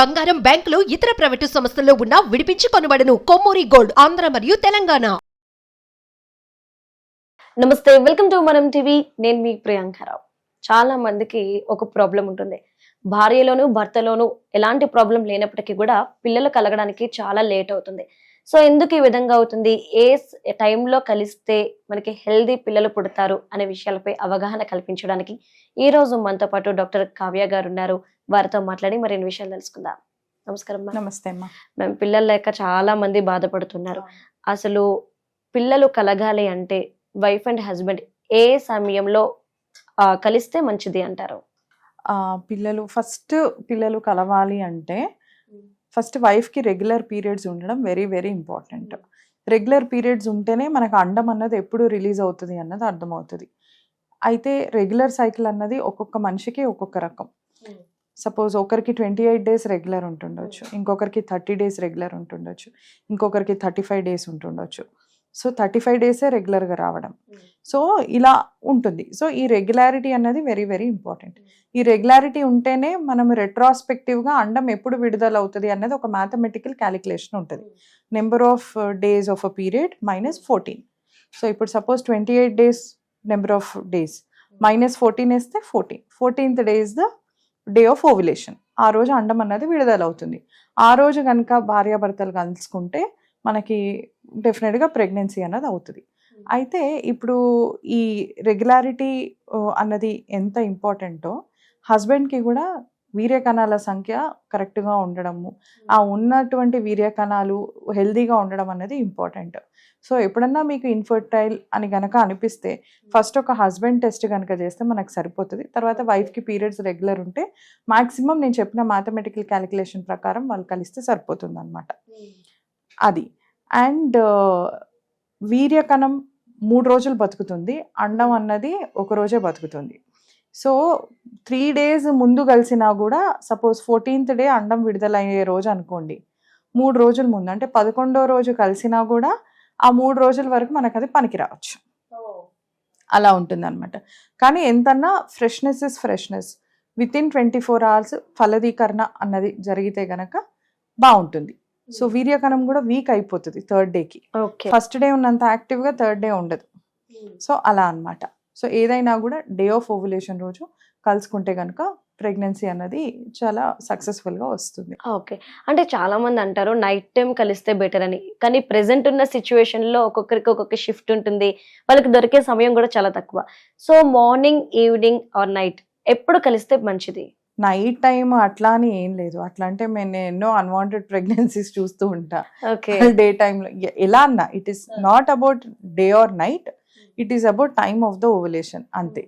బంగారం బ్యాంకులు ఇతర ప్రైవేటు సంస్థల్లో ఉన్న విడిపించి కొనబడను. కొమ్మూరి గోల్డ్ ఆంధ్ర మరియు తెలంగాణ. నమస్తే వెల్కమ్ టు మనం టీవీ. నేను మీ ప్రియాంకరావు చాలా మందికి ఒక ప్రాబ్లం ఉంటుంది. భార్యలోను భర్తలోను ఎలాంటి ప్రాబ్లం లేనప్పటికీ కూడా పిల్లలు కలగడానికి చాలా లేట్ అవుతుంది. సో ఎందుకు ఈ విధంగా అవుతుంది? ఏ టైంలో కలిస్తే మనకి హెల్దీ పిల్లలు పుడతారు అనే విషయాలపై అవగాహన కల్పించడానికి ఈ రోజు మనతో పాటు డాక్టర్ కావ్య గారు ఉన్నారు. వారితో మాట్లాడి మరిన్ని విషయాలు తెలుసుకుందాం. నమస్కారం. నమస్తే అమ్మా. మేము పిల్లలు లేక చాలా మంది బాధపడుతున్నారు. అసలు పిల్లలు కలగాలి అంటే వైఫ్ అండ్ హస్బెండ్ ఏ సమయంలో కలిస్తే మంచిది అంటారు? పిల్లలు ఫస్ట్ పిల్లలు కలవాలి అంటే ఫస్ట్ వైఫ్కి రెగ్యులర్ పీరియడ్స్ ఉండడం very very important. Regular periods ఉంటేనే మనకు అండం అన్నది ఎప్పుడు రిలీజ్ అవుతుంది అన్నది అర్థమవుతుంది. అయితే రెగ్యులర్ సైకిల్ అన్నది ఒక్కొక్క మనిషికి ఒక్కొక్క రకం. సపోజ్ ఒకరికి ట్వంటీ ఎయిట్ డేస్ రెగ్యులర్ ఉంటుండొచ్చు ఇంకొకరికి థర్టీ డేస్ రెగ్యులర్ ఉంటుండొచ్చు ఇంకొకరికి థర్టీ ఫైవ్ డేస్ ఉంటుండొచ్చు. సో థర్టీ ఫైవ్ డేసే రెగ్యులర్గా రావడం. సో ఇలా ఉంటుంది. సో ఈ రెగ్యులారిటీ అన్నది వెరీ వెరీ ఇంపార్టెంట్. ఈ రెగ్యులారిటీ ఉంటేనే మనం రెట్రాస్పెక్టివ్గా అండం ఎప్పుడు విడుదల అవుతుంది అన్నది ఒక మ్యాథమెటికల్ క్యాలిక్యులేషన్ ఉంటుంది. Number of days of a period minus fourteen so ఇప్పుడు suppose twenty eight days number of days minus fourteen వేస్తే fourteen fourteenth day is the day of ovulation ఆ రోజు అండం అన్నది విడుదల అవుతుంది ఆ రోజు కనుక భార్యాభర్తలు కలుసుకుంటే మనకి డెఫినెట్గా ప్రెగ్నెన్సీ అన్నది అవుతుంది. అయితే ఇప్పుడు ఈ రెగ్యులారిటీ అన్నది ఎంత ఇంపార్టెంటో హస్బెండ్కి కూడా వీర్యకణాల సంఖ్య కరెక్ట్గా ఉండడము ఆ ఉన్నటువంటి వీర్యకణాలు హెల్దీగా ఉండడం అనేది ఇంపార్టెంట్. సో ఎప్పుడన్నా మీకు ఇన్ఫర్టైల్ అని గనక అనిపిస్తే ఫస్ట్ ఒక హస్బెండ్ టెస్ట్ కనుక చేస్తే మనకు సరిపోతుంది. తర్వాత వైఫ్కి పీరియడ్స్ రెగ్యులర్ ఉంటే మాక్సిమం నేను చెప్పిన మ్యాథమెటికల్ క్యాలిక్యులేషన్ ప్రకారం వాళ్ళు కలిస్తే సరిపోతుంది అనమాట అది. అండ్ వీర్యకణం మూడు రోజులు బతుకుతుంది. అండం అన్నది ఒక రోజే బతుకుతుంది. సో త్రీ డేస్ ముందు కలిసినా కూడా సపోజ్ ఫోర్టీన్త్ డే అండం విడుదలయ్యే రోజు అనుకోండి. మూడు రోజుల ముందు అంటే పదకొండో రోజు కలిసినా కూడా ఆ మూడు రోజుల వరకు మనకు అది పనికి రావచ్చు. అలా ఉంటుంది అనమాట కానీ ఎంతన్నా freshness is freshness. Within twenty four hours ఫలదీకరణ అన్నది జరిగితే గనక బాగుంటుంది. సో వీర్యకణం కూడా వీక్ అయిపోతుంది థర్డ్ డేకి ఓకే ఫస్ట్ డే ఉన్నంత యాక్టివ్గా థర్డ్ డే ఉండదు. సో అలా అన్నమాట. సో ఏదైనా కూడా డే ఆఫ్ ఓవులేషన్ రోజు కలుసుకుంటే కనుక ప్రెగ్నెన్సీ అన్నది చాలా సక్సెస్ఫుల్గా వస్తుంది. ఓకే అంటే చాలా మంది అంటారు నైట్ టైం కలిస్తే బెటర్ అని. కానీ ప్రెసెంట్ ఉన్న సిచ్యువేషన్లో ఒక్కొక్కరికి ఒక్కొక్క షిఫ్ట్ ఉంటుంది. వాళ్ళకి దొరికే సమయం కూడా చాలా తక్కువ. So morning evening or night ఎప్పుడు కలిస్తే మంచిది? నైట్ టైం అట్లా అని ఏం లేదు. అట్లా అంటే నేను ఎన్నో అన్వాంటెడ్ ప్రెగ్నెన్సీస్ చూస్తూ ఉంటా. డే టైంలో ఎలా అన్నా it is not about day or night it is about time of the ovulation అంతే.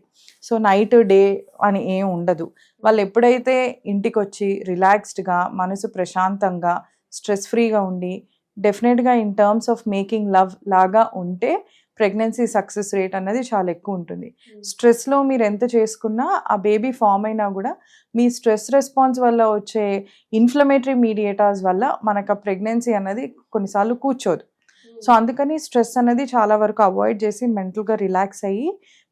సో నైట్ డే అని ఏం ఉండదు. వాళ్ళు ఎప్పుడైతే ఇంటికి వచ్చి రిలాక్స్డ్గా మనసు ప్రశాంతంగా స్ట్రెస్ ఫ్రీగా ఉండి డెఫినెట్గా in terms of making love లాగా ఉంటే ప్రెగ్నెన్సీ సక్సెస్ రేట్ అనేది చాలా ఎక్కువ ఉంటుంది. స్ట్రెస్లో మీరు ఎంత చేసుకున్నా ఆ బేబీ ఫామ్ అయినా కూడా మీ స్ట్రెస్ రెస్పాన్స్ వల్ల వచ్చే ఇన్ఫ్లమేటరీ మీడియేటర్స్ వల్ల మనకు ఆ ప్రెగ్నెన్సీ అనేది కొన్నిసార్లు కూర్చోదు. సో అందుకని స్ట్రెస్ అనేది చాలా వరకు అవాయిడ్ చేసి మెంటల్గా రిలాక్స్ అయ్యి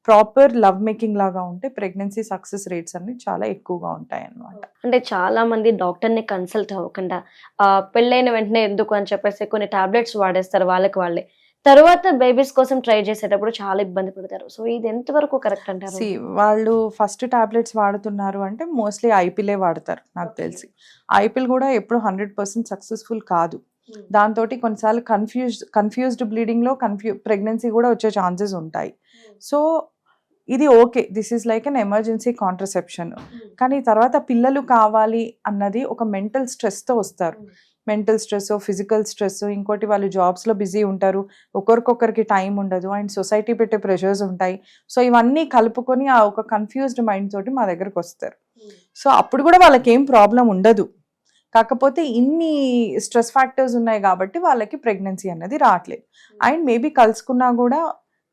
ప్రాపర్ లవ్ మేకింగ్ లాగా ఉంటే ప్రెగ్నెన్సీ సక్సెస్ రేట్స్ అన్ని చాలా ఎక్కువగా ఉంటాయి అన్నమాట అంటే చాలా మంది డాక్టర్ని కన్సల్ట్ అవ్వకుండా పెళ్ళైన వెంటనే ఎందుకు? అని చెప్పేసి కొన్ని టాబ్లెట్స్ వాడేస్తారు వాళ్ళకి వాళ్ళే. తర్వాత బేబీస్ కోసం ట్రై చేసేటప్పుడు చాలా ఇబ్బంది పడతారు. సో ఇది ఎంతవరకు కరెక్ట్ అంటారు? వాళ్ళు ఫస్ట్ టాబ్లెట్స్ వాడుతున్నారు అంటే మోస్ట్లీ ఐపిలే వాడతారు నాకు తెలిసి. ఐపిల్ కూడా ఎప్పుడు హండ్రెడ్ పర్సెంట్ సక్సెస్ఫుల్ కాదు. దాంతో కొన్నిసార్లు కన్ఫ్యూజ్ కన్ఫ్యూజ్డ్ బ్లీడింగ్లో కన్ఫ్యూ ప్రెగ్నెన్సీ కూడా వచ్చే ఛాన్సెస్ ఉంటాయి. సో ఇది okay. This is like an emergency contraception. కానీ తర్వాత పిల్లలు కావాలి అన్నది ఒక మెంటల్ స్ట్రెస్తో వస్తారు. మెంటల్ స్ట్రెస్ ఫిజికల్ స్ట్రెస్ ఇంకోటి వాళ్ళు జాబ్స్లో బిజీ ఉంటారు. ఒకరికొకరికి టైం ఉండదు. అండ్ సొసైటీ పెట్టే ప్రెషర్స్ ఉంటాయి. సో ఇవన్నీ కలుపుకొని ఆ ఒక కన్ఫ్యూజ్డ్ మైండ్ తోటి మా దగ్గరకు వస్తారు. సో అప్పుడు కూడా వాళ్ళకి ఏం ప్రాబ్లం ఉండదు. కాకపోతే ఇన్ని స్ట్రెస్ ఫ్యాక్టర్స్ ఉన్నాయి కాబట్టి వాళ్ళకి ప్రెగ్నెన్సీ అన్నది రావట్లేదు అండ్ మేబీ కలుసుకున్నా కూడా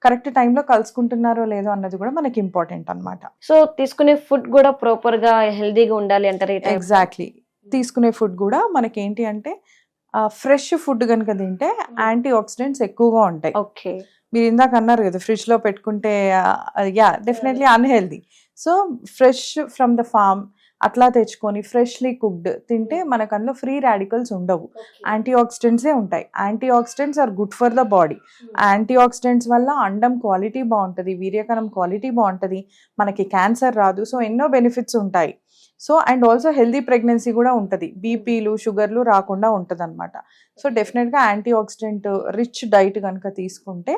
కరెక్ట్ టైంలో కలుసుకుంటున్నారో లేదో అన్నది కూడా మనకి ఇంపార్టెంట్ అన్నమాట. సో తీసుకునే ఫుడ్ కూడా ప్రాపర్గా హెల్దీగా ఉండాలి అంటారు ఎగ్జాక్ట్లీ తీసుకునే ఫుడ్ కూడా మనకి ఏంటి అంటే ఫ్రెష్ ఫుడ్ కనుక తింటే యాంటీ ఆక్సిడెంట్స్ ఎక్కువగా ఉంటాయి. ఓకే. మీరు ఇందాక అన్నారు కదా ఫ్రిడ్జ్లో పెట్టుకుంటే yeah definitely unhealthy so fresh from the farm అట్లా తెచ్చుకొని ఫ్రెష్లీ కుక్డ్ తింటే మనకు అందులో ఫ్రీ రాడికల్స్ ఉండవు. యాంటీ ఆక్సిడెంట్సే ఉంటాయి. Antioxidants are good for the body antioxidants వల్ల అండం క్వాలిటీ బాగుంటుంది వీర్యకణం క్వాలిటీ బాగుంటుంది మనకి క్యాన్సర్ రాదు. సో ఎన్నో బెనిఫిట్స్ ఉంటాయి. So and also healthy pregnancy కూడా ఉంటుంది. బీపీలు షుగర్లు రాకుండా ఉంటుంది అనమాట సో డెఫినెట్గా యాంటీ ఆక్సిడెంట్ రిచ్ డైట్ కనుక తీసుకుంటే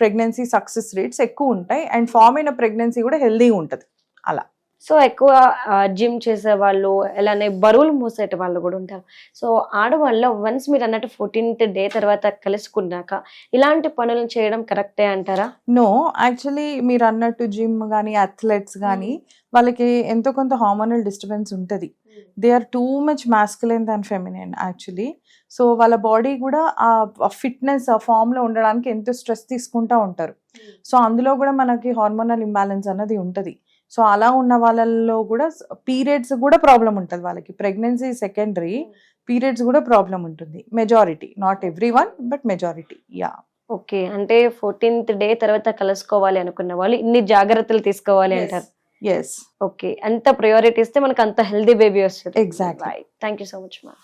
ప్రెగ్నెన్సీ సక్సెస్ రేట్స్ ఎక్కువ ఉంటాయి. అండ్ ఫామ్ అయిన ప్రెగ్నెన్సీ కూడా హెల్దీగా ఉంటుంది. అలా. సో ఎక్కువ జిమ్ చేసే వాళ్ళు అలానే బరువులు మోసేట వాళ్ళు కూడా ఉంటారు. సో ఆడవాళ్ళ వన్స్ మీరు అన్నట్టు ఫోర్టీన్త్ డే తర్వాత కలుసుకున్నాక ఇలాంటి పనులు చేయడం కరెక్టే అంటారా? నో యాక్చువల్లీ మీరు అన్నట్టు జిమ్ కానీ అథ్లెట్స్ కానీ వాళ్ళకి ఎంతో కొంత హార్మోనల్ డిస్టర్బెన్స్ ఉంటుంది. They are too much masculine than feminine actually so వాళ్ళ బాడీ కూడా ఆ ఫిట్నెస్ ఆ ఫామ్లో ఉండడానికి ఎంతో స్ట్రెస్ తీసుకుంటూ ఉంటారు. సో అందులో కూడా మనకి హార్మోనల్ ఇంబ్యాలెన్స్ అన్నది ఉంటుంది. సో అలా ఉన్న వాళ్ళల్లో కూడా పీరియడ్స్ కూడా ప్రాబ్లం ఉంటుంది వాళ్ళకి. ప్రెగ్నెన్సీ సెకండరీ పీరియడ్స్ కూడా ప్రాబ్లం ఉంటుంది. Majority not every one but majority yeah okay అంటే ఫోర్టీన్త్ డే తర్వాత కలుసుకోవాలి అనుకున్న వాళ్ళు ఇన్ని జాగ్రత్తలు తీసుకోవాలి అంటారు. ఎస్ ఓకే అంత ప్రయారిటీ ఇస్తే మనకు అంత హెల్దీ బేబీ వస్తుంది. Exactly. Thank you so much ma'am